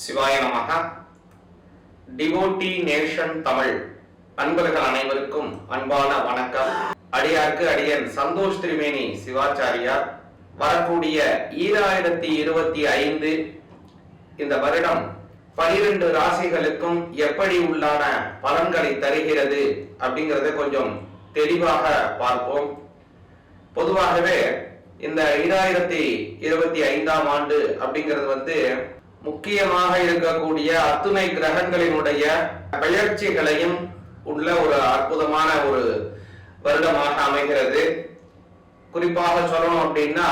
சிவாய நமக. Devotee nation Tamil. அன்பர்கள் அனைவருக்கும் அன்பான வணக்கம். அடியார்க்கு அடியன் சந்தோஷ் திரிவேணி சிவாச்சாரியார். வரக்கூடிய ஈராயிரத்தி இருபத்தி ஐந்து இந்த வருடம் பனிரெண்டு ராசிகளுக்கும் எப்படி உள்ளான பலன்களை தருகிறது அப்படிங்கறத கொஞ்சம் தெளிவாக பார்ப்போம். பொதுவாகவே இந்த ஈராயிரத்தி இருபத்தி ஐந்தாம் ஆண்டு அப்படிங்கிறது வந்து முக்கியமாக இருக்கக்கூடிய அத்துணை கிரகங்களினுடைய பெயர்ச்சிகளையும் உள்ள ஒரு அற்புதமான ஒரு வருடமாக அமைகிறது. குறிப்பாக சொல்லணும் அப்படின்னா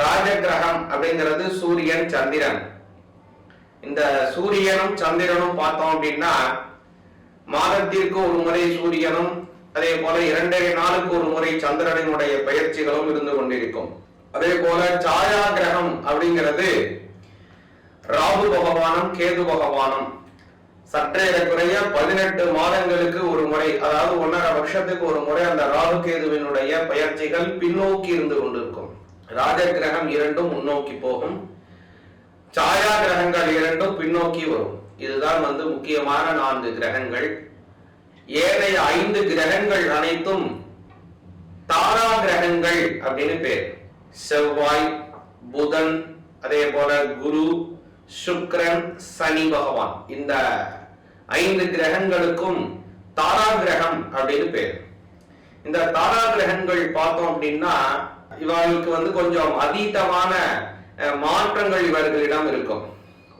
ராஜ கிரகம் அப்படிங்கிறது சூரியன் சந்திரன். இந்த சூரியனும் சந்திரனும் பார்த்தோம் அப்படின்னா மாதத்திற்கு ஒரு முறை சூரியனும் அதே போல இரண்டரை நாளுக்கு ஒரு முறை சந்திரனினுடைய பயிற்சிகளும் இருந்து கொண்டிருக்கும். அதே போல சாயா கிரகம் அப்படிங்கிறது ராகு பகவானும் கேது பகவானும். குறைய பதினெட்டு மாதங்களுக்கு ஒரு முறை அதாவது ஒன்றரை வருஷத்துக்கு ஒரு முறை அந்த ராகு கேதுவினுடைய பயிற்சிகள் பின்னோக்கி இருந்து கொண்டிருக்கும். ராஜ கிரகம் இரண்டும் முன்னோக்கி போகும். சாயா கிரகங்கள் இரண்டும் பின்னோக்கி வரும். இதுதான் வந்து முக்கியமான நான்கு கிரகங்கள். ஏனைய ஐந்து கிரகங்கள் அனைத்தும் தாரா கிரகங்கள் அப்படின்னு பேர். செவ்வாய் புதன் அதே போல குரு சுக்ரன் சனி பகவான். இந்த ஐந்து கிரகங்களுக்கும் தாரா கிரகம் அப்படின்னு பேர். இந்த தாரா கிரகங்கள் பார்த்தோம் அப்படின்னா இவர்களுக்கு வந்து கொஞ்சம் அதீதமான அஹ், மாற்றங்கள் இவர்களிடம் இருக்கும்.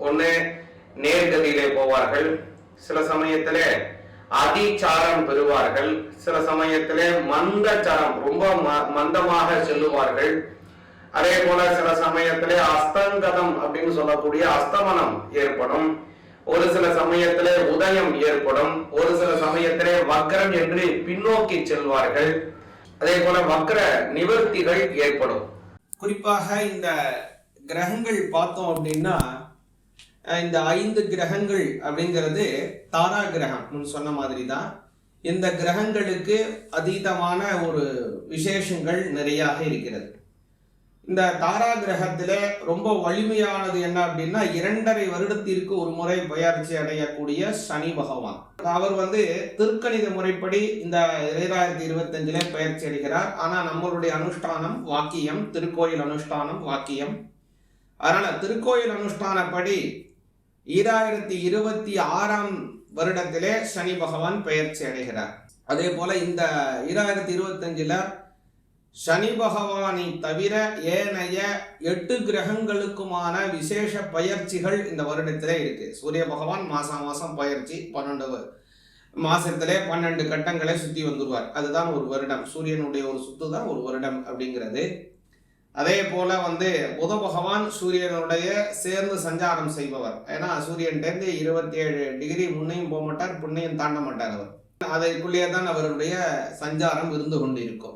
ஒண்ணு நேர்கதியிலே போவார்கள். சில சமயத்தில் அதிச்சாரம் பெறுவார்கள். சில சமயத்தில் மந்தச்சாரம் ரொம்ப ம- மந்தமாக செல்லுவார்கள். அதே போல சில சமயத்திலே அஸ்தங்கதம் அப்படின்னு சொல்லக்கூடிய அஸ்தமனம் ஏற்படும். ஒரு சில சமயத்திலே உதயம் ஏற்படும். ஒரு சில சமயத்திலே வக்ரம் என்று பின்னோக்கி செல்வார்கள். அதே போல வக்ர நிவர்த்திகள் ஏற்படும். குறிப்பாக இந்த கிரகங்கள் பார்த்தோம் அப்படின்னா இந்த ஐந்து கிரகங்கள் அப்படிங்கிறது தாரா கிரகம் சொன்ன மாதிரி தான் இந்த கிரகங்களுக்கு அதீதமான ஒரு விசேஷங்கள் நிறையாக இருக்கிறது. இந்த தாரா கிரகத்தில் ரொம்ப வலிமையானது என்ன அப்படின்னா இரண்டரை வருடத்திற்கு ஒரு முறை பயிற்சி அடையக்கூடிய சனி பகவான். அவர் வந்து திருக்கணித முறைப்படி இந்த இரண்டாயிரத்தி இருபத்தஞ்சிலே பயிற்சி அடைகிறார். ஆனால் நம்மளுடைய அனுஷ்டானம் வாக்கியம் திருக்கோயில் அனுஷ்டானம் வாக்கியம். அதனால் திருக்கோயில் அனுஷ்டானப்படி ஈராயிரத்தி இருபத்தி ஆறாம் வருடத்திலே சனி பகவான் பெயர்ச்சி அடைகிறார். அதே போல் இந்த ஈராயிரத்தி இருபத்தஞ்சில் சனி பகவானை தவிர ஏனைய எட்டு கிரகங்களுக்குமான விசேஷ பயிற்சிகள் இந்த வருடத்திலே இருக்கு. சூரிய பகவான் மாசம் மாசம் பயிற்சி பன்னெண்டு மாசத்திலே பன்னெண்டு கட்டங்களை சுத்தி வந்துருவார். அதுதான் ஒரு வருடம். சூரியனுடைய ஒரு சுத்து தான் ஒரு வருடம் அப்படிங்கிறது. அதே போல வந்து புத பகவான் சூரியனுடைய சேர்ந்து சஞ்சாரம் செய்பவர். ஏன்னா சூரியன்டேருந்து இருபத்தி ஏழு டிகிரி முன்னையும் போக மாட்டார் புண்ணையும் தாண்ட மாட்டார் அவர். அதற்குள்ளேயே தான் அவருடைய சஞ்சாரம் இருந்து கொண்டு இருக்கும்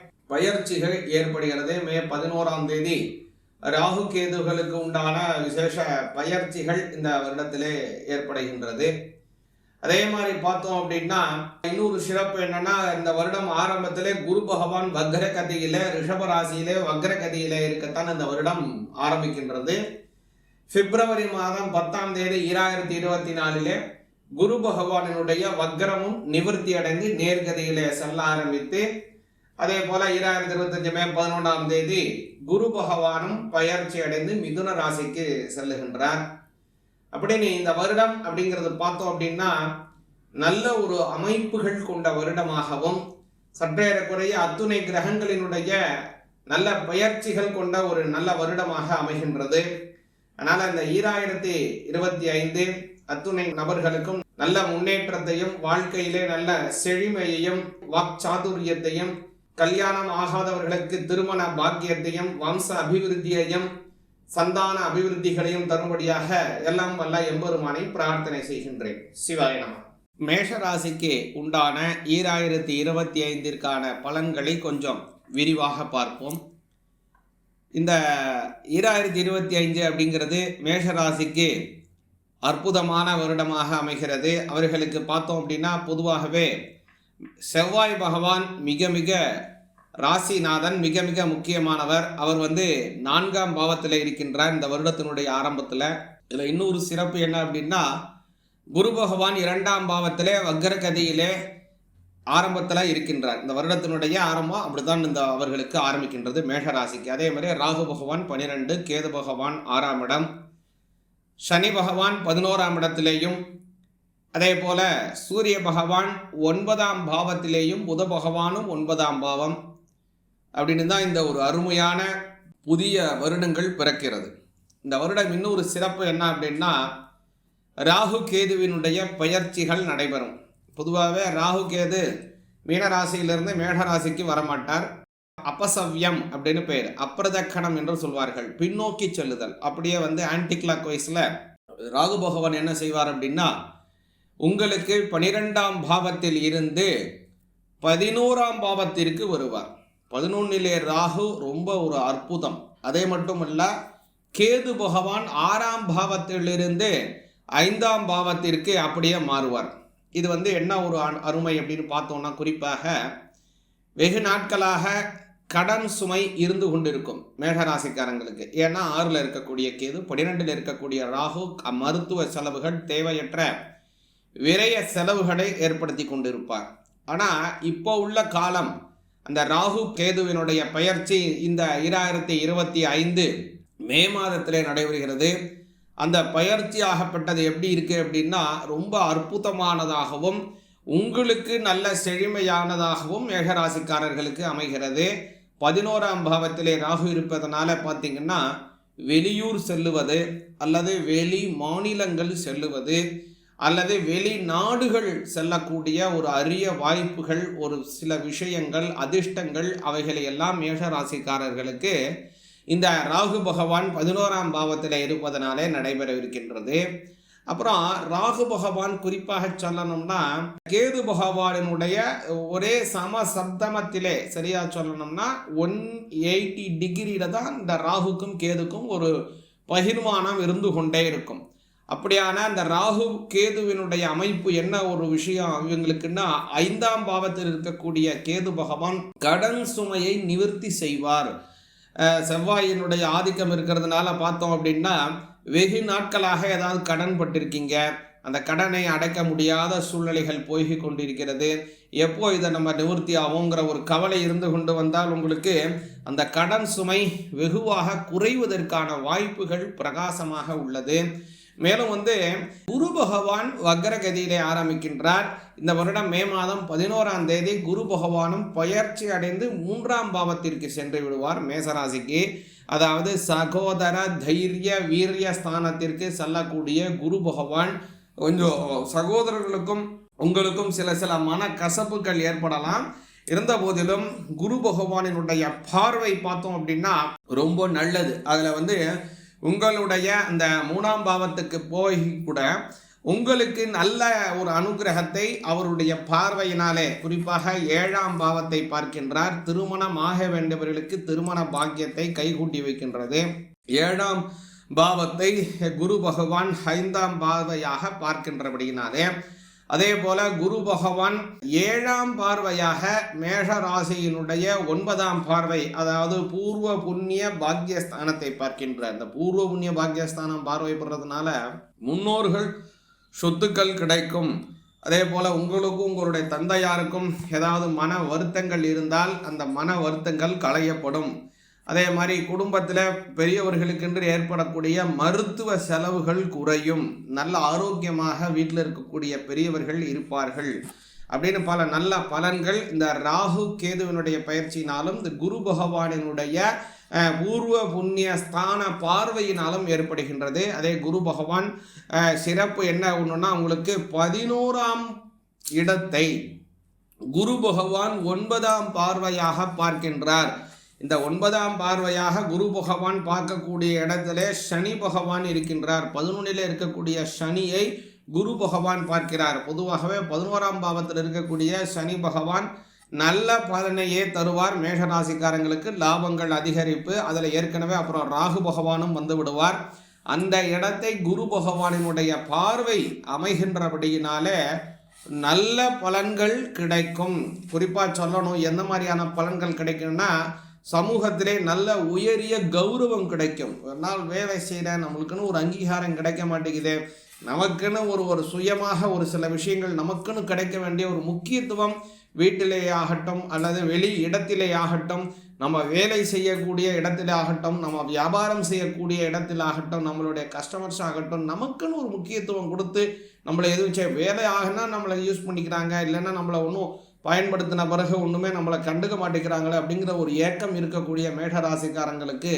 பயிற்சிகள் ஏற்படுகிறது. மே பதினோராம் தேதி ராகு கேதுகளுக்கு உண்டான விசேஷ பயிற்சிகள் இந்த வருடத்திலே ஏற்படுகின்றது. அதே மாதிரி பார்த்தோம் அப்படின்னா இன்னொரு சிறப்பு என்னன்னா இந்த வருடம் ஆரம்பத்திலே குரு பகவான் வக்ர கதியில ரிஷப ராசியிலே வக்ர கதியில இருக்கத்தான் இந்த வருடம் ஆரம்பிக்கின்றது. பிப்ரவரி மாதம் பத்தாம் தேதி ஈராயிரத்தி இருபத்தி நாலிலே குரு பகவானினுடைய வக்ரமும் நிவர்த்தி அடைந்து நேர்கதியிலே செல்ல ஆரம்பித்து அதே போல ஈராயிரத்தி இருபத்தஞ்சு மே பதினொன்றாம் தேதி குரு பகவானும் பயிற்சி அடைந்து மிதுன ராசிக்கு செல்லுகின்றார். அப்படின்னு இந்த வருடம் அப்படிங்கிறது பார்த்தோம் அப்படின்னா நல்ல ஒரு அமைப்புகள் கொண்ட வருடமாகவும் சற்றேறக்குறைய அத்துணை கிரகங்களினுடைய நல்ல பயிற்சிகள் கொண்ட ஒரு நல்ல வருடமாக அமைகின்றது. அதனால் இந்த ஈராயிரத்தி இருபத்தி ஐந்து அத்துணை நபர்களுக்கும் நல்ல முன்னேற்றத்தையும் வாழ்க்கையிலே நல்ல செழுமையையும் வாக்சாதுரியத்தையும் கல்யாணம் ஆகாதவர்களுக்கு திருமண பாக்கியத்தையும் வம்ச அபிவிருத்தியையும் சந்தான அபிவிருத்திகளையும் தரும்படியாக எல்லாம் வல்ல எம்பெருமானை பிரார்த்தனை செய்கின்றேன். சிவாய நம. மேஷராசிக்கு உண்டான ஈராயிரத்தி இருபத்தி ஐந்திற்கான பலன்களை கொஞ்சம் விரிவாக பார்ப்போம். இந்த ஈராயிரத்தி இருபத்தி ஐந்து அப்படிங்கிறது மேஷராசிக்கு அற்புதமான வருடமாக அமைகிறது. அவர்களுக்கு பார்த்தோம் அப்படின்னா பொதுவாகவே செவ்வாய் பகவான் மிக மிக ராசிநாதன் மிக மிக முக்கியமானவர். அவர் வந்து நான்காம் பாவத்தில் இருக்கின்றார் இந்த வருடத்தினுடைய ஆரம்பத்தில். இதில் இன்னொரு சிறப்பு என்ன அப்படின்னா குரு பகவான் இரண்டாம் பாவத்திலே வக்ரகதியிலே ஆரம்பத்தில் இருக்கின்றார். இந்த வருடத்தினுடைய ஆரம்பம் அப்படிதான் இந்த அவர்களுக்கு ஆரம்பிக்கின்றது மேஷராசிக்கு அதே மாதிரி ராகு பகவான் பனிரெண்டு கேது பகவான் ஆறாம் இடம். சனி பகவான் பதினோராம் இடத்திலேயும் அதே போல சூரிய பகவான் ஒன்பதாம் பாவத்திலேயும் புத பகவானும் ஒன்பதாம் பாவம் அப்படின்னு தான் இந்த ஒரு அருமையான புதிய வருடங்கள் பிறக்கிறது. இந்த வருடம் இன்னொரு சிறப்பு என்ன அப்படின்னா ராகு கேதுவினுடைய பயிற்சிகள் நடைபெறும். பொதுவாகவே ராகு கேது மீனராசியிலிருந்து மேடராசிக்கு வரமாட்டார். அப்பசவ்யம் அப்படின்னு பெயர் அப்பிரதக்கணம் என்று சொல்வார்கள். பின்னோக்கி செல்லுதல். அப்படியே வந்து ஆன்டி கிளாக் ராகு பகவான் என்ன செய்வார் அப்படின்னா உங்களுக்கு பனிரெண்டாம் பாவத்தில் இருந்து பதினோராம் பாவத்திற்கு வருவார். பதினொன்னிலே ராகு ரொம்ப ஒரு அற்புதம். அதே மட்டுமல்ல கேது பகவான் ஆறாம் பாவத்திலிருந்து ஐந்தாம் பாவத்திற்கு அப்படியே மாறுவார். இது வந்து என்ன ஒரு அருமை அப்படின்னு பார்த்தோம்னா குறிப்பாக வெகு நாட்களாக கடன் சுமை இருந்து கொண்டிருக்கும் மேகராசிக்காரங்களுக்கு. ஏன்னா ஆறில் இருக்கக்கூடிய கேது பன்னிரெண்டில் இருக்கக்கூடிய ராகு மருத்துவ செலவுகள் தேவையற்ற விரைய செலவுகளை ஏற்படுத்தி கொண்டிருப்பார். ஆனால் இப்போ உள்ள காலம் அந்த ராகு கேதுவினுடைய பயிற்சி இந்த இராயிரத்தி இருபத்தி ஐந்து மே மாதத்திலே நடைபெறுகிறது. அந்த பயிற்சி ஆகப்பட்டது எப்படி இருக்குது அப்படின்னா ரொம்ப அற்புதமானதாகவும் உங்களுக்கு நல்ல செழுமையானதாகவும் மேகராசிக்காரர்களுக்கு அமைகிறது. பதினோராம் பாவத்திலே ராகு இருப்பதனால பார்த்தீங்கன்னா வெளியூர் செல்லுவது அல்லது வெளி மாநிலங்கள் செல்லுவது அல்லது வெளிநாடுகள் செல்லக்கூடிய ஒரு அரிய வாய்ப்புகள் ஒரு சில விஷயங்கள் அதிர்ஷ்டங்கள் அவைகளை எல்லாம் மேஷராசிக்காரர்களுக்கு இந்த ராகு பகவான் பதினோராம் பாவத்தில் இருப்பதனாலே நடைபெறவிருக்கின்றது. அப்புறம் ராகு பகவான் குறிப்பாக சொல்லணும்னா கேது பகவானினுடைய ஒரே சம சப்தமத்திலே சரியா சொல்லணும்னா ஒன் எயிட்டி டிகிரியில தான் இந்த ராகுக்கும் கேதுக்கும் ஒரு பகிர்மானம் இருந்து கொண்டே இருக்கும். அப்படியான அந்த ராகு கேதுவினுடைய அமைப்பு என்ன ஒரு விஷயம்? இவங்களுக்குன்னா ஐந்தாம் பாவத்தில் இருக்கக்கூடிய கேது பகவான் கடன் சுமையை நிவர்த்தி செய்வார். செவ்வாயினுடைய ஆதிக்கம் இருக்கிறதுனால பார்த்தோம் அப்படின்னா வெகு நாட்களாக ஏதாவது கடன் பட்டிருக்கீங்க. அந்த கடனை அடைக்க முடியாத சூழ்நிலைகள் போய் கொண்டிருக்கிறது. எப்போ இதை நம்ம நிவர்த்தி ஆகுங்கிற ஒரு கவலை இருந்து கொண்டு வந்தால் உங்களுக்கு அந்த கடன் சுமை வெகுவாக குறைவதற்கான வாய்ப்புகள் பிரகாசமாக உள்ளது. மேலும் வந்து குரு பகவான் வக்ரகதியிலே ஆரம்பிக்கின்றார். இந்த வருடம் மே மாதம் பதினோராம் தேதி குரு பகவானும் பயிற்சி அடைந்து மூன்றாம் பாவத்திற்கு சென்று விடுவார் மேசராசிக்கு. அதாவது சகோதர தைரிய வீரிய ஸ்தானத்திற்கு செல்லக்கூடிய குரு பகவான் கொஞ்சம் சகோதரர்களுக்கும் உங்களுக்கும் சில சில மன கசப்புகள் ஏற்படலாம். இருந்த போதிலும் குரு பகவானினுடைய பார்வை பார்த்தோம் அப்படின்னா ரொம்ப நல்லது. அதில் வந்து உங்களுடைய அந்த மூணாம் பாவத்துக்கு போய் கூட உங்களுக்கு நல்ல ஒரு அனுகிரகத்தை அவருடைய பார்வையினாலே குறிப்பாக ஏழாம் பாவத்தை பார்க்கின்றார். திருமணம் ஆக வேண்டியவர்களுக்கு திருமண பாக்கியத்தை கைகூட்டி வைக்கின்றது. ஏழாம் பாவத்தை குரு பகவான் ஐந்தாம் பாவையாக பார்க்கின்றபடியினாலே அதே போல குரு பகவான் ஏழாம் பார்வையாக மேஷ ராசியினுடைய ஒன்பதாம் பார்வை அதாவது பூர்வ புண்ணிய பாக்கியஸ்தானத்தை பார்க்கின்றார். இந்த பூர்வ புண்ணிய பாக்கியஸ்தானம் பார்வைப்படுறதுனால முன்னோர்கள் சொத்துக்கள் கிடைக்கும். அதே போல உங்களுக்கும் உங்களுடைய தந்தையாருக்கும் ஏதாவது மன வருத்தங்கள் இருந்தால் அந்த மன வருத்தங்கள் களையப்படும். அதே மாதிரி குடும்பத்தில் பெரியவர்களுக்கென்று ஏற்படக்கூடிய மருத்துவ செலவுகள் குறையும். நல்ல ஆரோக்கியமாக வீட்டில் இருக்கக்கூடிய பெரியவர்கள் இருப்பார்கள். அப்படின்னு பல நல்ல பலன்கள் இந்த ராகு கேதுவினுடைய பயிற்சியினாலும் இந்த குரு பகவானினுடைய பூர்வ புண்ணிய ஸ்தான பார்வையினாலும் ஏற்படுகின்றது. அதே குரு பகவான் சிறப்பு என்ன ஒன்றுனா உங்களுக்கு பதினோராம் இடத்தை குரு பகவான் ஒன்பதாம் பார்வையாக பார்க்கின்றார். இந்த ஒன்பதாம் பார்வையாக குரு பகவான் பார்க்கக்கூடிய இடத்திலே சனி பகவான் இருக்கின்றார். பதினொன்றில் இருக்கக்கூடிய சனியை குரு பகவான் பார்க்கிறார். பொதுவாகவே பதினோராம் பாவத்தில் இருக்கக்கூடிய சனி பகவான் நல்ல பலனையே தருவார். மேஷராசிக்காரங்களுக்கு லாபங்கள் அதிகரிப்பு அதில் ஏற்கனவே அப்புறம் ராகு பகவானும் வந்து விடுவார். அந்த இடத்தை குரு பகவானினுடைய பார்வை அமைகின்றபடியினாலே நல்ல பலன்கள் கிடைக்கும். குறிப்பாக சொல்லணும் எந்த மாதிரியான பலன்கள் கிடைக்கும்னா சமூகத்திலே நல்ல உயரிய கௌரவம் கிடைக்கும். ஒரு நாள் வேலை செய்கிறேன் நம்மளுக்குன்னு ஒரு அங்கீகாரம் கிடைக்க மாட்டேங்குது. நமக்குன்னு ஒரு ஒரு சுயமாக ஒரு சில விஷயங்கள் நமக்குன்னு கிடைக்க வேண்டிய ஒரு முக்கியத்துவம் வீட்டிலே ஆகட்டும் அல்லது வெளி இடத்திலே ஆகட்டும் நம்ம வேலை செய்யக்கூடிய இடத்திலே ஆகட்டும் நம்ம வியாபாரம் செய்யக்கூடிய இடத்தில் ஆகட்டும் நம்மளுடைய கஸ்டமர்ஸ் ஆகட்டும் நமக்குன்னு ஒரு முக்கியத்துவம் கொடுத்து நம்மளை எதுவும் வேலை ஆகுனா நம்மளை யூஸ் பண்ணிக்கிறாங்க இல்லைன்னா நம்மளை ஒன்றும் பயன்படுத்தின பிறகு ஒன்றுமே நம்மளை கண்டுக்க மாட்டேங்கிறாங்களே அப்படிங்கிற ஒரு ஏக்கம் இருக்கக்கூடிய மேஷராசிக்காரங்களுக்கு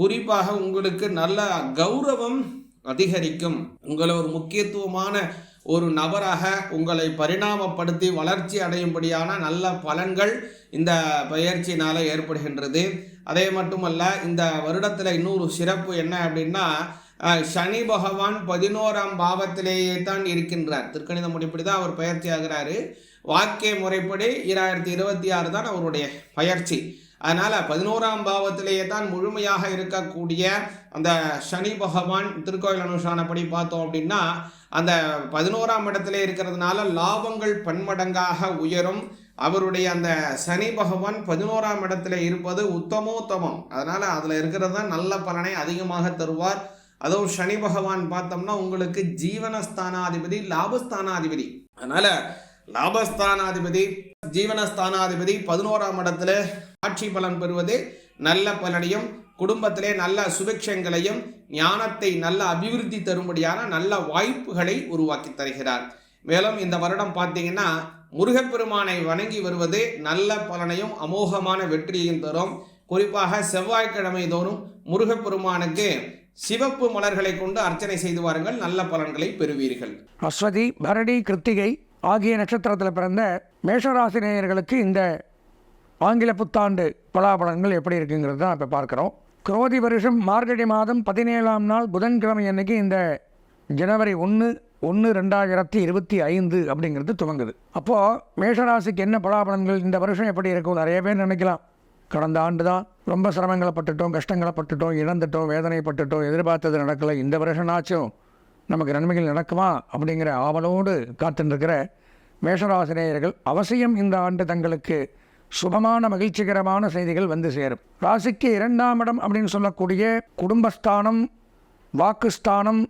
குறிப்பாக உங்களுக்கு நல்ல கௌரவம் அதிகரிக்கும். உங்களை ஒரு முக்கியத்துவமான ஒரு நபராக உங்களை பரிணாமப்படுத்தி வளர்ச்சி அடையும்படியான நல்ல பலன்கள் இந்த பயிற்சியினால் ஏற்படுகின்றது. அதே மட்டுமல்ல இந்த வருடத்தில் இன்னொரு சிறப்பு என்ன அப்படின்னா சனி பகவான் பதினோராம் பாவத்திலேயே தான் இருக்கின்றார். திருக்கணித முடிப்படி தான் அவர் பயிற்சி ஆகிறாரு. வாக்கிய முறைப்படி ஈராயிரத்தி இருபத்தி ஆறு தான் அவருடைய பயிற்சி. அதனால் பதினோராம் பாவத்திலேயே தான் முழுமையாக இருக்கக்கூடிய அந்த சனி பகவான் திருக்கோயில் அனுஷ்டானப்படி பார்த்தோம் அப்படின்னா அந்த பதினோராம் இடத்துல இருக்கிறதுனால லாபங்கள் பன்மடங்காக உயரும். அவருடைய அந்த சனி பகவான் பதினோராம் இடத்துல இருப்பது உத்தமோத்தமம். அதனால் அதில் இருக்கிறது தான் நல்ல பலனை அதிகமாக தருவார். அதுவும் சனி பகவான் பார்த்தோம்னா உங்களுக்கு ஜீவனஸ்தானாதிபதி லாபஸ்தானாதிபதி. அதனால் லாபஸ்தானாதிபதி ஜீவனஸ்தானாதிபதி பதினோராம் இடத்துல ஆட்சி பலன் பெறுவது நல்ல பலனையும் குடும்பத்திலே நல்ல சுபிக்ஷங்களையும் ஞானத்தை நல்ல அபிவிருத்தி தரும்படியான நல்ல வாய்ப்புகளை உருவாக்கி தருகிறார். மேலும் இந்த வருடம் பார்த்தீங்கன்னா முருகப்பெருமானை வணங்கி வருவது நல்ல பலனையும் அமோகமான வெற்றியையும் தரும். குறிப்பாக செவ்வாய்க்கிழமை தோறும் முருகப்பெருமானுக்கு சிவப்பு மலர்களை கொண்டு அர்ச்சனை செய்து வாருங்கள் நல்ல பலன்களை பெறுவீர்கள். அஸ்வதி பரணி கிருத்திகை ஆகிய நட்சத்திரத்தில் பிறந்த மேஷராசி நேயர்களுக்கு இந்த ஆங்கில புத்தாண்டு பலாபலன்கள் எப்படி இருக்குங்கிறது தான் இப்போ பார்க்குறோம். குரோதி வருஷம் மார்கழி மாதம் பதினேழாம் நாள் புதன்கிழமை அன்னைக்கு இந்த ஜனவரி ஒன்று ஒன்று ரெண்டாயிரத்தி இருபத்தி ஐந்து அப்படிங்கிறது துவங்குது. அப்போது மேஷராசிக்கு என்ன பலாபலன்கள் இந்த வருஷம் எப்படி இருக்கும் நிறைய பேர் நினைக்கலாம். கடந்த ஆண்டு தான் ரொம்ப சிரமங்களை பட்டுட்டோம் கஷ்டங்களை பட்டுட்டோம் இழந்துட்டோம் வேதனைப்பட்டுட்டோம் எதிர்பார்த்தது நடக்கலை இந்த வருஷம்னாச்சும் நமக்கு நன்மைகள் நடக்குமா அப்படிங்கிற ஆவலோடு காத்துருக்கிற மேஷராசிரியர்கள் அவசியம் இந்த ஆண்டு தங்களுக்கு சுபமான மகிழ்ச்சிகரமான செய்திகள் வந்து சேரும். ராசிக்கு இரண்டாம் இடம் அப்படின்னு சொல்லக்கூடிய குடும்பஸ்தானம் வாக்குஸ்தானம்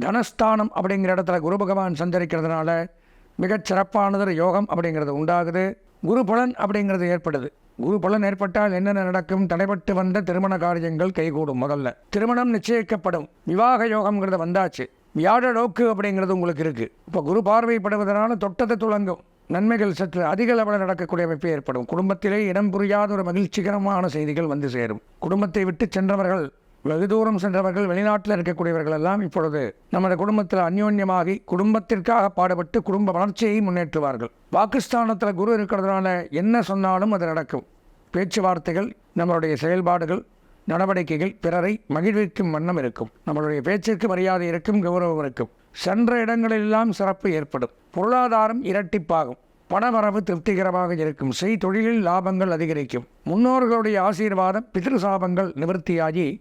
தனஸ்தானம் அப்படிங்கிற இடத்துல குரு பகவான் சஞ்சரிக்கிறதுனால மிகச் சிறப்பானதொரு யோகம் அப்படிங்கிறது உண்டாகுது. குரு பலன் அப்படிங்கிறது ஏற்படுது. குரு பலன் ஏற்பட்டால் என்னென்ன நடக்கும்? தடைபட்டு வந்த திருமண காரியங்கள் கைகூடும் முதல்ல. திருமணம் நிச்சயிக்கப்படும். விவாக யோகம்ங்கிறது வந்தாச்சு. வியாழ நோக்கு அப்படிங்கிறது உங்களுக்கு இருக்குது இப்போ குரு பார்வைப்படுவதனால தொட்டது துளங்கும் நன்மைகள் சற்று அதிக அளவில் நடக்கக்கூடிய அமைப்பு ஏற்படும். குடும்பத்திலே இடம் புரியாத ஒரு மகிழ்ச்சிகரமான செய்திகள் வந்து சேரும். குடும்பத்தை விட்டு சென்றவர்கள் வெகு தூரம் சென்றவர்கள் வெளிநாட்டில் இருக்கக்கூடியவர்கள் எல்லாம் இப்பொழுது நமது குடும்பத்தில் அந்யோன்யமாகி குடும்பத்திற்காக பாடுபட்டு குடும்ப வளர்ச்சியை முன்னேற்றுவார்கள். பாகிஸ்தானத்தில் குரு இருக்கிறதுனால என்ன சொன்னாலும் அது நடக்கும். பேச்சுவார்த்தைகள் நம்மளுடைய செயல்பாடுகள் நடவடிக்கைகள் பிறரை மகிழ்விக்கும் வண்ணம் இருக்கும். நம்மளுடைய பேச்சிற்கு மரியாதை இருக்கும் கௌரவம் இருக்கும். சென்ற இடங்களெல்லாம் சிறப்பு ஏற்படும். பொருளாதாரம் இரட்டிப்பாகும். பணவரவு திருப்திகரமாக இருக்கும். செய் தொழிலில் லாபங்கள் அதிகரிக்கும். முன்னோர்களுடைய ஆசீர்வாதம் பிதிருசாபங்கள் நிவர்த்தியாகி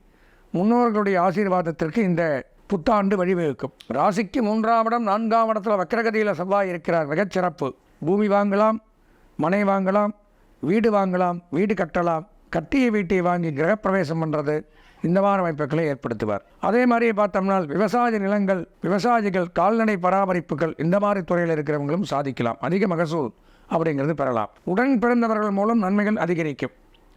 முன்னோர்களுடைய ஆசீர்வாதத்திற்கு இந்த புத்தாண்டு வழிவகுக்கும். ராசிக்கு மூன்றாம் இடம் நான்காம் இடத்துல வக்கரகதியில் செவ்வாய் இருக்கிறார். மிகச்சிறப்பு. பூமி வாங்கலாம் மனை வாங்கலாம் வீடு வாங்கலாம் வீடு கட்டலாம். கட்டிய வீட்டை வாங்கி கிரகப்பிரவேசம் பண்ணுறது இந்த மாதிரி வாய்ப்புகளை ஏற்படுத்துவார். அதே மாதிரியே பார்த்தோம்னா விவசாய நிலங்கள் விவசாயிகள் கால்நடை பராமரிப்புகள் இந்த மாதிரி துறையில் இருக்கிறவங்களும் சாதிக்கலாம். அதிக மகசூல் அப்படிங்கிறது பெறலாம். உடன் பிறந்தவர்கள் மூலம் நன்மைகள் அதிகரிக்கும்.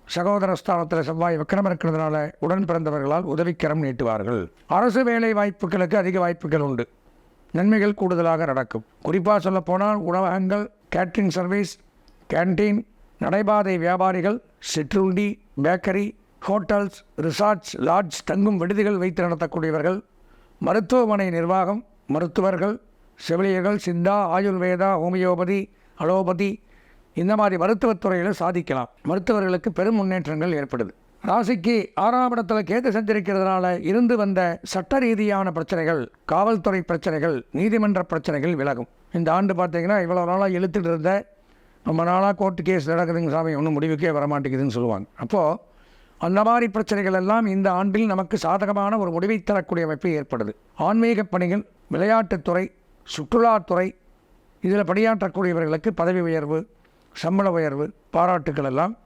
சகோதர ஸ்தானத்தில் செவ்வாய் விக்ரம் இருக்கிறதுனால உடன் பிறந்தவர்களால் உதவிக்கரம் நீட்டுவார்கள். அரசு வேலை வாய்ப்புகளுக்கு அதிக வாய்ப்புகள் உண்டு. நன்மைகள் கூடுதலாக நடக்கும். குறிப்பாக சொல்லப்போனால் உணவகங்கள் கேட்ரிங் சர்வீஸ் கேண்டீன் நடைபாதை வியாபாரிகள் சிற்றுண்டி பேக்கரி ஹோட்டல்ஸ் ரிசார்ட்ஸ் லாட்ஜ் தங்கும் விடுதிகள் வைத்து நடத்தக்கூடியவர்கள் மருத்துவமனை நிர்வாகம் மருத்துவர்கள் செவிலியர்கள் சித்தா ஆயுர்வேதா ஹோமியோபதி அலோபதி இந்த மாதிரி மருத்துவத்துறையில் சாதிக்கலாம். மருத்துவர்களுக்கு பெரும் முன்னேற்றங்கள் ஏற்படுது. ராசிக்கு ஆறாம் இடத்துல கேது செஞ்சிருக்கிறதுனால இருந்து வந்த சட்ட ரீதியான பிரச்சனைகள் காவல்துறை பிரச்சனைகள் நீதிமன்ற பிரச்சனைகள் விலகும். இந்த ஆண்டு பார்த்தீங்கன்னா இவ்வளோ நாளாக இழுத்துட்டு இருந்த ரொம்ப நாளாக கோர்ட்டு கேஸ் நடக்குதுங்க சாமி. ஒன்றும் முடிவுக்கே வரமாட்டேங்குதுன்னு சொல்லுவாங்க. அப்போது அந்த மாதிரி பிரச்சனைகள் எல்லாம் இந்த ஆண்டில் நமக்கு சாதகமான ஒரு முடிவை தரக்கூடிய அமைப்பு ஏற்படுது. ஆன்மீக பணிகள் விளையாட்டுத்துறை சுற்றுலாத்துறை இதில் பணியாற்றக்கூடியவர்களுக்கு பதவி உயர்வு சம்பள உயர்வு பாராட்டுக்கள் எல்லாம்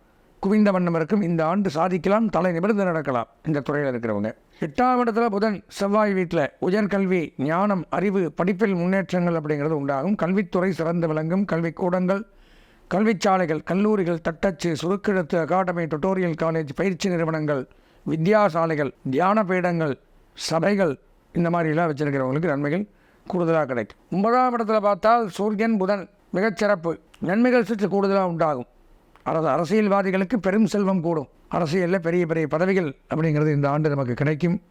குவிந்த வண்ணம் இருக்கும். இந்த ஆண்டு சாதிக்கலாம் தலை நிமிர்ந்து நடக்கலாம் இந்த துறையில் இருக்கிறவங்க. எட்டாம் இடத்துல புதன் செவ்வாய் வீட்டில் உயர்கல்வி ஞானம் அறிவு படிப்பில் முன்னேற்றங்கள் அப்படிங்கிறது உண்டாகும். கல்வித்துறை சிறந்து விளங்கும். கல்விக்கூடங்கள் கல்விச்சாலைகள் கல்லூரிகள் தட்டச்சு சுருக்கெழுத்து அகாடமி டுட்டோரியல் காலேஜ் பயிற்சி நிறுவனங்கள் வித்யாசாலைகள் தியான பீடங்கள் சபைகள் இந்த மாதிரிலாம் வச்சிருக்கிறவங்களுக்கு நன்மைகள் கூடுதலாக கிடைக்கும். ஒன்பதாம் இடத்துல பார்த்தால் சூரியன் புதன் மிகச்சிறப்பு நன்மைகள் சற்று கூடுதலாக உண்டாகும். அதாவது அரசியல்வாதிகளுக்கு பெரும் செல்வம் கூடும். அரசியலில் பெரிய பெரிய பதவிகள் அப்படிங்கிறது இந்த ஆண்டு நமக்கு கிடைக்கும்.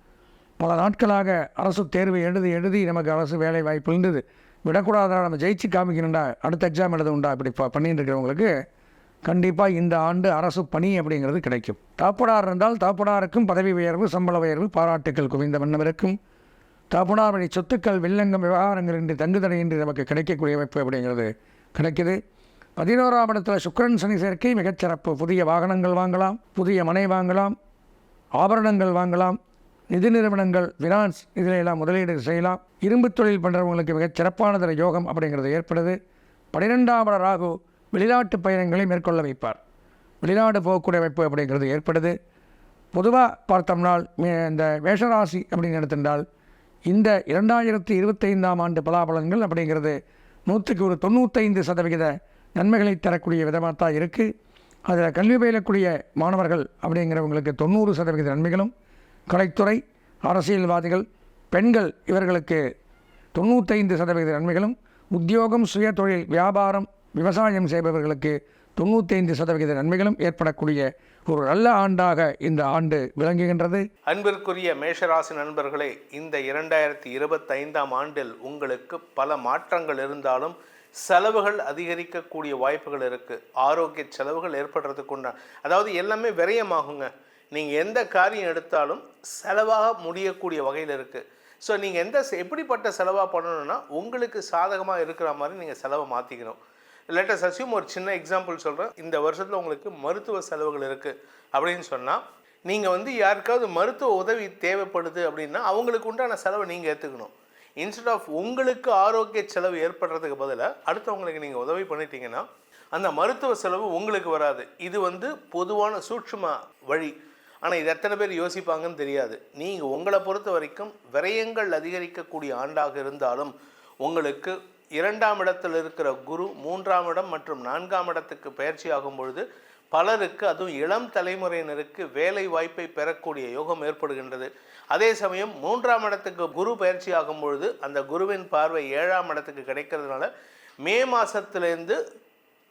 பல நாட்களாக அரசு தேர்வு எழுதி எழுதி நமக்கு அரசு வேலை வாய்ப்பு இருந்தது. விடக்கூடாதா? நம்ம ஜெயிச்சு காமிக்கணும்டா. அடுத்த எக்ஸாம் எழுத உண்டா இப்படி ப- பண்ணிட்டு இருக்கிறவங்களுக்கு கண்டிப்பாக இந்த ஆண்டு அரசு பணி அப்படிங்கிறது கிடைக்கும். தாப்படார் இருந்தால் தாப்படாருக்கும் பதவி உயர்வு சம்பள உயர்வு பாராட்டுக்கள் குவிந்த வண்ணம் இருக்கும். வழி சொத்துக்கள் வில்லங்கம் விவகாரங்கள் இன்றி தங்குதடையின்றி நமக்கு கிடைக்கக்கூடிய அமைப்பு அப்படிங்கிறது கிடைக்குது. பதினோராம் இடத்துல சுக்கரன் சனி சேர்க்கை மிகச்சிறப்பு. புதிய வாகனங்கள் வாங்கலாம் புதிய மனை வாங்கலாம் ஆபரணங்கள் வாங்கலாம். நிதி நிறுவனங்கள் ஃபினான்ஸ் இதில் எல்லாம் முதலீடு செய்யலாம். இரும்பு தொழில் பண்ணுறவங்களுக்கு மிகச் சிறப்பானதொரு யோகம் அப்படிங்கிறது ஏற்படுது. பன்னிரெண்டாம் ராகு வெளிநாட்டு பயணங்களை மேற்கொள்ள வைப்பார். வெளிநாடு போகக்கூடிய அமைப்பு அப்படிங்கிறது ஏற்படுது. பொதுவாக பார்த்தோம்னால் மே- இந்த வேஷராசி அப்படின்னு எடுத்திருந்தால் இந்த இரண்டாயிரத்தி இருபத்தைந்தாம் ஆண்டு பலாபலன்கள் அப்படிங்கிறது நூற்றுக்கு ஒரு தொண்ணூத்தைந்து சதவிகித நன்மைகளை தரக்கூடிய விதமாக தான் இருக்குது அதில் கல்வி பயிலக்கூடிய மாணவர்கள் அப்படிங்கிறவங்களுக்கு தொண்ணூறு சதவிகித நன்மைகளும் கலைத்துறை அரசியல்வாதிகள் பெண்கள் இவர்களுக்கு தொண்ணூத்தைந்து சதவிகித நன்மைகளும் உத்தியோகம் சுய தொழில் வியாபாரம் விவசாயம் செய்பவர்களுக்கு தொண்ணூத்தைந்து சதவிகித நன்மைகளும் ஏற்படக்கூடிய ஒரு நல்ல ஆண்டாக இந்த ஆண்டு விளங்குகின்றது. அன்பிற்குரிய மேஷராசி நண்பர்களே இந்த இரண்டாயிரத்தி இருபத்தைந்தாம் ஆண்டில் உங்களுக்கு பல மாற்றங்கள் இருந்தாலும் செலவுகள் அதிகரிக்கக்கூடிய வாய்ப்புகள் இருக்குது ஆரோக்கிய செலவுகள் ஏற்படுறதுக்கு உண்டான அதாவது எல்லாமே விரயமாகுங்க. நீங்கள் எந்த காரியம் எடுத்தாலும் செலவாக முடியக்கூடிய வகையில் இருக்குது ஸோ நீங்கள் எந்த எப்படிப்பட்ட செலவாக பண்ணணும்னா உங்களுக்கு சாதகமாக இருக்கிற மாதிரி நீங்கள் செலவை மாற்றிக்கணும் லேட்டஸ் அசியூம் ஒரு சின்ன எக்ஸாம்பிள் சொல்கிறேன் இந்த வருஷத்தில் உங்களுக்கு மருத்துவ செலவுகள் இருக்குது அப்படின்னு சொன்னால் நீங்கள் வந்து யாருக்காவது மருத்துவ உதவி தேவைப்படுது அப்படின்னா அவங்களுக்கு உண்டான செலவை நீங்கள் ஏற்றுக்கணும் இன்ஸ்டெட் ஆஃப் உங்களுக்கு ஆரோக்கிய செலவு ஏற்படுறதுக்கு பதிலாக அடுத்தவங்களுக்கு நீங்கள் உதவி பண்ணிட்டீங்கன்னா அந்த மருத்துவ செலவு உங்களுக்கு வராது. இது வந்து பொதுவான சூட்சும வழி. ஆனால் இது எத்தனை பேர் யோசிப்பாங்கன்னு தெரியாது. நீங்கள் உங்களை பொறுத்த வரைக்கும் விரயங்கள் அதிகரிக்கக்கூடிய ஆண்டாக இருந்தாலும் உங்களுக்கு இரண்டாம் இடத்தில் இருக்கிற குரு மூன்றாம் இடம் மற்றும் நான்காம் இடத்துக்கு பயிற்சி ஆகும் பொழுது பலருக்கு அதுவும் இளம் தலைமுறையினருக்கு வேலை வாய்ப்பை பெறக்கூடிய யோகம் ஏற்படுகின்றது. அதே சமயம் மூன்றாம் இடத்துக்கு குரு பயிற்சி ஆகும் பொழுது அந்த குருவின் பார்வை ஏழாம் இடத்துக்கு கிடைக்கிறதுனால மே மாதத்துலேருந்து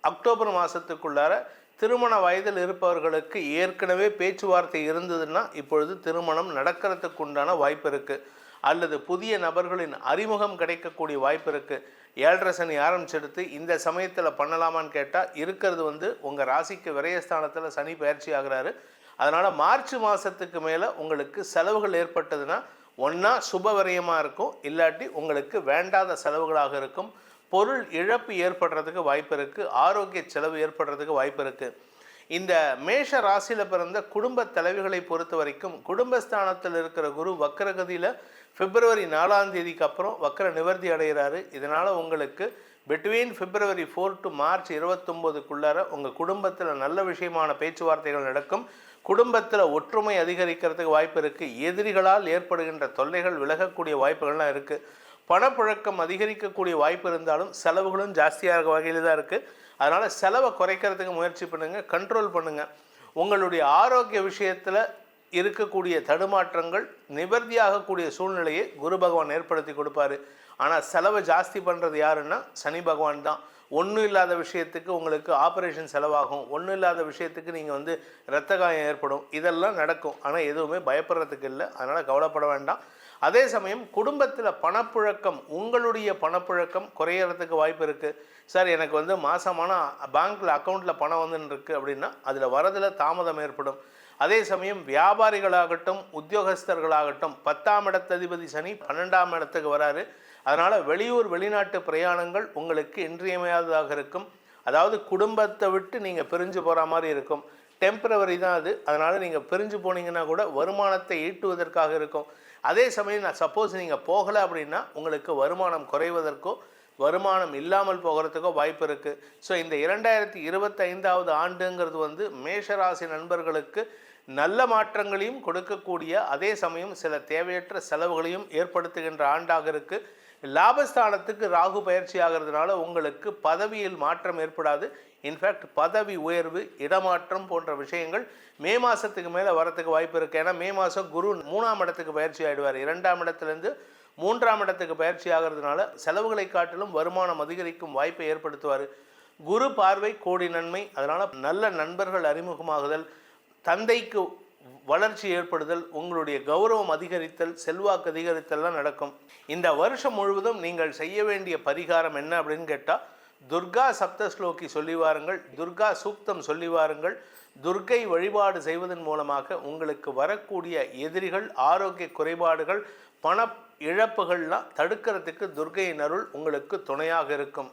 அக்டோபர் மாதத்துக்குள்ளார திருமண வயதில் இருப்பவர்களுக்கு ஏற்கனவே பேச்சுவார்த்தை இருந்ததுன்னா இப்பொழுது திருமணம் நடக்கிறதுக்கு உண்டான வாய்ப்பு இருக்குது அல்லது புதிய நபர்களின் அறிமுகம் கிடைக்கக்கூடிய வாய்ப்பு இருக்குது ஏழரை சனி ஆரம்பிச்செடுத்து இந்த சமயத்தில் பண்ணலாமான்னு கேட்டால் இருக்கிறது வந்து உங்கள் ராசிக்கு விரயஸ்தானத்தில் சனி பயிற்சி ஆகுறாரு. அதனால் மார்ச் மாதத்துக்கு மேலே உங்களுக்கு செலவுகள் ஏற்பட்டதுன்னா ஒன்றா சுப விரயமாக இருக்கும். இல்லாட்டி உங்களுக்கு வேண்டாத செலவுகளாக இருக்கும். பொருள் இழப்பு ஏற்படுறதுக்கு வாய்ப்பு இருக்குது ஆரோக்கிய செலவு ஏற்படுறதுக்கு வாய்ப்பு இருக்குது இந்த மேஷ ராசியில் பிறந்த குடும்ப தலைவிகளை பொறுத்த வரைக்கும் குடும்பஸ்தானத்தில் இருக்கிற குரு வக்கரகதியில் பிப்ரவரி நாலாம் தேதிக்கு அப்புறம் வக்கர நிவர்த்தி அடைகிறாரு. இதனால் உங்களுக்கு between February four to March இருபத்தொம்போதுக்குள்ளார உங்கள் குடும்பத்தில் நல்ல விஷயமான பேச்சுவார்த்தைகள் நடக்கும். குடும்பத்தில் ஒற்றுமை அதிகரிக்கிறதுக்கு வாய்ப்பு இருக்குது எதிரிகளால் ஏற்படுகின்ற தொல்லைகள் விலகக்கூடிய வாய்ப்புகள்லாம் இருக்குது பணப்புழக்கம் அதிகரிக்கக்கூடிய வாய்ப்பு இருந்தாலும் செலவுகளும் ஜாஸ்தியாக வகையில் தான் இருக்குது அதனால் செலவை குறைக்கிறதுக்கு முயற்சி பண்ணுங்கள் கண்ட்ரோல் பண்ணுங்கள் உங்களுடைய ஆரோக்கிய விஷயத்தில் இருக்கக்கூடிய தடுமாற்றங்கள் நிவர்த்தியாகக்கூடிய சூழ்நிலையை குரு பகவான் ஏற்படுத்தி கொடுப்பாரு. ஆனால் செலவை ஜாஸ்தி பண்ணுறது யாருன்னா சனி பகவான் தான். ஒன்றும் இல்லாத விஷயத்துக்கு உங்களுக்கு ஆப்ரேஷன் செலவாகும். ஒன்றும் இல்லாத விஷயத்துக்கு நீங்கள் வந்து இரத்த காயம் ஏற்படும். இதெல்லாம் நடக்கும். ஆனால் எதுவுமே பயப்படுறதுக்கு இல்லை. அதனால் கவலைப்பட வேண்டாம். அதே சமயம் குடும்பத்தில் பணப்புழக்கம் உங்களுடைய பணப்புழக்கம் குறையறதுக்கு வாய்ப்பு இருக்குது சார் எனக்கு வந்து மாதமான பேங்க்கில் அக்கௌண்ட்டில் பணம் வந்துன்னு இருக்குது அப்படின்னா அதில் வரதில் தாமதம் ஏற்படும். அதே சமயம் வியாபாரிகளாகட்டும் உத்தியோகஸ்தர்களாகட்டும் பத்தாம் இடத்ததிபதி சனி பன்னெண்டாம் இடத்துக்கு வராரு. அதனால் வெளியூர் வெளிநாட்டு பிரயாணங்கள் உங்களுக்கு இன்றியமையாததாக இருக்கும். அதாவது குடும்பத்தை விட்டு நீங்கள் பிரிஞ்சு போகிற மாதிரி இருக்கும். டெம்பரவரி தான் அது. அதனால் நீங்கள் பிரிஞ்சு போனீங்கன்னா கூட வருமானத்தை ஈட்டுவதற்காக இருக்கும். அதே சமயம் நான் சப்போஸ் நீங்கள் போகலை அப்படின்னா உங்களுக்கு வருமானம் குறைவதற்கோ வருமானம் இல்லாமல் போகிறதுக்கோ வாய்ப்பு இருக்குது ஸோ இந்த இரண்டாயிரத்தி இருபத்தைந்தாவது ஆண்டுங்கிறது வந்து மேஷராசி நண்பர்களுக்கு நல்ல மாற்றங்களையும் கொடுக்கக்கூடிய அதே சமயம் சில தேவையற்ற செலவுகளையும் ஏற்படுத்துகின்ற ஆண்டாக இருக்குது லாபஸ்தானத்துக்கு ராகு பயிற்சி ஆகிறதுனால உங்களுக்கு பதவியில் மாற்றம் ஏற்படாது. இன்ஃபேக்ட் பதவி உயர்வு இடமாற்றம் போன்ற விஷயங்கள் மே மாதத்துக்கு மேலே வரத்துக்கு வாய்ப்பு இருக்குது ஏன்னா மே மாதம் குரு மூணாம் இடத்துக்கு பயிற்சி ஆகிடுவார் இரண்டாம் இடத்துலேருந்து மூன்றாம் இடத்துக்கு பயிற்சி ஆகிறதுனால செலவுகளை காட்டிலும் வருமானம் அதிகரிக்கும் வாய்ப்பை ஏற்படுத்துவார். குரு பார்வை கோடி நன்மை அதனால் நல்ல நண்பர்கள் அறிமுகமாகுதல் தந்தைக்கு வளர்ச்சி ஏற்படுதல் உங்களுடைய கௌரவம் அதிகரித்தல் செல்வாக்கு அதிகரித்தல்லாம் நடக்கும். இந்த வருஷம் முழுவதும் நீங்கள் செய்ய வேண்டிய பரிகாரம் என்ன அப்படின்னு கேட்டால் துர்கா சப்தஸ்லோகி சொல்லி வாருங்கள் துர்கா சூக்தம் சொல்லி வாருங்கள். துர்க்கை வழிபாடு செய்வதன் மூலமாக உங்களுக்கு வரக்கூடிய எதிரிகள் ஆரோக்கிய குறைபாடுகள் பண இழப்புகள்லாம் தடுக்கிறதுக்கு துர்க்கையின் அருள் உங்களுக்கு துணையாக இருக்கும்.